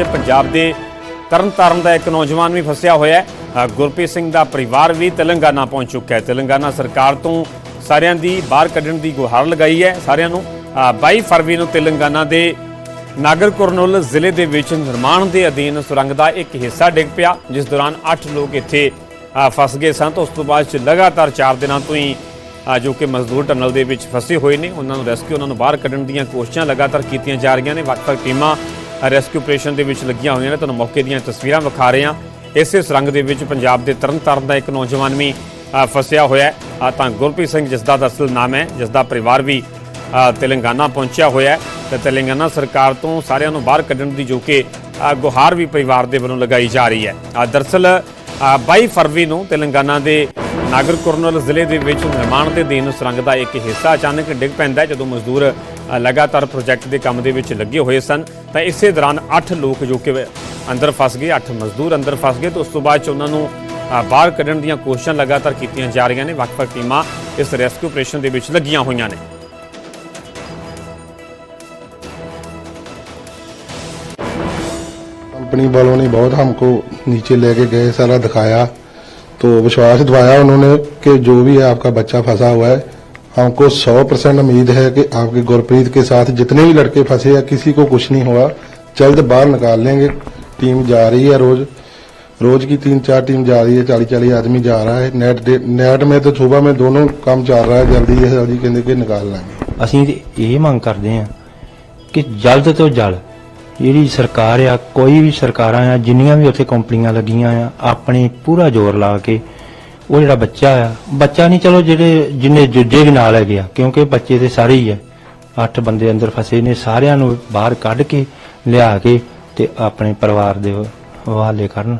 ਵਿੱਚ ਪੰਜਾਬ ਦੇ ਤਰਨਤਾਰਨ ਦਾ ਇੱਕ ਨੌਜਵਾਨ ਵੀ ਫਸਿਆ ਹੋਇਆ ਹੈ। ਗੁਰਪ੍ਰੀਤ ਸਿੰਘ ਦਾ ਪਰਿਵਾਰ ਵੀ ਤੇਲੰਗਾਨਾ ਪਹੁੰਚ ਚੁੱਕਾ ਹੈ। ਤੇਲੰਗਾਨਾ ਸਰਕਾਰ ਤੋਂ ਸਾਰਿਆਂ ਦੀ ਬਾਹਰ ਕੱਢਣ ਦੀ ਗੁਹਾਰ ਲਗਾਈ ਹੈ। ਸਾਰਿਆਂ ਨੂੰ ਅ, 22 ਫਰਵਰੀ ਨੂੰ ਤੇਲੰਗਾਨਾ ਦੇ ਨਾਗਰ ਕੁਰਨੂਲ ਜ਼ਿਲ੍ਹੇ ਦੇ ਵਿੱਚ ਨਿਰਮਾਣ ਦੇ ਅਧੀਨ ਸੁਰੰਗ ਦਾ ਇੱਕ ਹਿੱਸਾ ਡਿੱਗ ਪਿਆ ਜਿਸ ਦੌਰਾਨ 8 ਲੋਕ ਇੱਥੇ ਫਸ ਗਏ ਸਨ। ਤਾਂ ਉਸ ਤੋਂ ਬਾਅਦ 'ਚ ਲਗਾਤਾਰ 4 ਦਿਨਾਂ ਤੋਂ ਹੀ ਜੋ ਕਿ ਮਜ਼ਦੂਰ ਟਨਲ ਦੇ ਵਿੱਚ ਫਸੇ ਹੋਏ ਨੇ ਉਹਨਾਂ ਨੂੰ ਰੈਸਕਿਊ ਉਹਨਾਂ ਨੂੰ ਬਾਹਰ ਕੱਢਣ ਦੀਆਂ ਕੋਸ਼ਿਸ਼ਾਂ ਲਗਾਤਾਰ ਕੀਤੀਆਂ ਜਾ ਰਹੀਆਂ ਨੇ। ਵੱਖ-ਵੱਖ ਟੀਮਾਂ ਰੈਸਕਿਊ ਆਪਰੇਸ਼ਨ ਦੇ ਵਿੱਚ ਲੱਗੀਆਂ ਹੋਈਆਂ ਨੇ। ਤੁਹਾਨੂੰ ਮੌਕੇ ਦੀਆਂ ਤਸਵੀਰਾਂ ਵਿਖਾ ਰਹੇ ਹਾਂ। ਇਸੇ ਸੁਰੰਗ ਦੇ ਵਿੱਚ ਪੰਜਾਬ ਦੇ ਤਰਨਤਾਰਨ ਦਾ ਇੱਕ ਨੌਜਵਾਨ ਵੀ ਫਸਿਆ ਹੋਇਆ ਹੈ। ਤਾਂ ਗੁਰਪ੍ਰੀਤ ਸਿੰਘ ਜਿਸ ਦਾ ਦਰਅਸਲ ਨਾਮ ਹੈ ਜਿਸ ਦਾ ਪਰਿਵਾਰ ਵੀ ਤੇਲੰਗਾਨਾ ਪਹੁੰਚਿਆ ਹੋਇਆ ਹੈ। ਤੇ ਤੇਲੰਗਾਨਾ ਸਰਕਾਰ ਤੋਂ ਸਾਰਿਆਂ ਨੂੰ ਬਾਹਰ ਕੱਢਣ ਦੀ ਜੋ ਕਿ ਗੁਹਾਰ ਵੀ ਪਰਿਵਾਰ ਦੇ ਵੱਲੋਂ ਲਗਾਈ ਜਾ ਰਹੀ ਹੈ। ਅ, ਦਰਅਸਲ ਅ, 22 ਫਰਵਰੀ ਨੂੰ ਤੇਲੰਗਾਨਾ ਦੇ ਨਾਗਰ ਕੁਰਨੂਲ ਜ਼ਿਲ੍ਹੇ ਦੇ ਵਿੱਚ ਨਿਰਮਾਣ ਦੇ ਅਧੀਨ ਸੁਰੰਗ ਦਾ ਇੱਕ ਹਿੱਸਾ ਅਚਾਨਕ ਡਿੱਗ ਪੈਂਦਾ ਜਦੋਂ ਮਜ਼ਦੂਰ ਲਗਾਤਾਰ ਪ੍ਰੋਜੈਕਟ ਦੇ ਕੰਮ ਦੇ ਵਿੱਚ ਲੱਗੇ ਹੋਏ ਸਨ ਤਾਂ ਇਸੇ ਦੌਰਾਨ 8 ਲੋਕ ਜੋ ਕਿ ਅੰਦਰ ਫਸ ਗਏ 8 ਮਜ਼ਦੂਰ ਅੰਦਰ ਫਸ ਗਏ ਤੇ ਉਸ ਤੋਂ ਬਾਅਦ ਚ ਉਹਨਾਂ ਨੂੰ ਅ, ਬਾਹਰ ਕੱਢਣ ਦੀਆਂ ਕੋਸ਼ਿਸ਼ਾਂ ਲਗਾਤਾਰ ਕੀਤੀਆਂ ਜਾ ਰਹੀਆਂ ਨੇ ਵੱਖ-ਵੱਖ ਟੀਮਾਂ ਇਸ ਰੈਸਕਿਊ ਆਪਰੇਸ਼ਨ ਦੇ ਵਿੱਚ ਲੱਗੀਆਂ ਹੋਈਆਂ ਨੇ कंपनी वालों ने बहुत हमको नीचे लेके गए सारा दिखाया तो विश्वास दिवाया उन्होंने कि जो भी है आपका बच्चा फंसा हुआ है हमको सौ परसेंट उम्मीद है कि आपके गुरप्रीत के साथ जितने भी लड़के फंसे हैं किसी को कुछ नहीं हुआ जल्द बाहर निकाल लेंगे टीम जा रही है रोज रोज की तीन चार टीम जा रही है चालीस चालीस आदमी जा रहा है नेट डे- नेट में तो सुबह में दोनों काम चल रहा है जल्दी से जल्दी कहते कि निकाल लेंगे ਅਸੀਂ ਤੇ ਇਹ ਮੰਗ ਕਰਦੇ ਹਾਂ ਕਿ ਜਲਦ ਤੋਂ ਜਲਦ ਜਿਹੜੀ ਸਰਕਾਰ ਆ ਕੋਈ ਵੀ ਸਰਕਾਰਾਂ ਆ ਜਿੰਨੀਆਂ ਵੀ ਉੱਥੇ ਕੰਪਨੀਆਂ ਲੱਗੀਆਂ ਆ ਆਪਣੀ ਪੂਰਾ ਜ਼ੋਰ ਲਾ ਕੇ ਉਹ ਜਿਹੜਾ ਬੱਚਾ ਆ, ਬੱਚਾ ਨਹੀਂ, ਚਲੋ ਜਿਹੜੇ ਜਿੰਨੇ ਜੁੱਜੇ ਵੀ ਨਾਲ ਹੈਗੇ ਆ, ਕਿਉਂਕਿ ਬੱਚੇ ਤੇ ਸਾਰੇ ਹੀ ਆ। ਅੱਠ ਬੰਦੇ ਅੰਦਰ ਫਸੇ ਨੇ, ਸਾਰਿਆਂ ਨੂੰ ਬਾਹਰ ਕੱਢ ਕੇ, ਲਿਆ ਕੇ ਤੇ ਆਪਣੇ ਪਰਿਵਾਰ ਦੇ ਹਵਾਲੇ ਕਰਨ।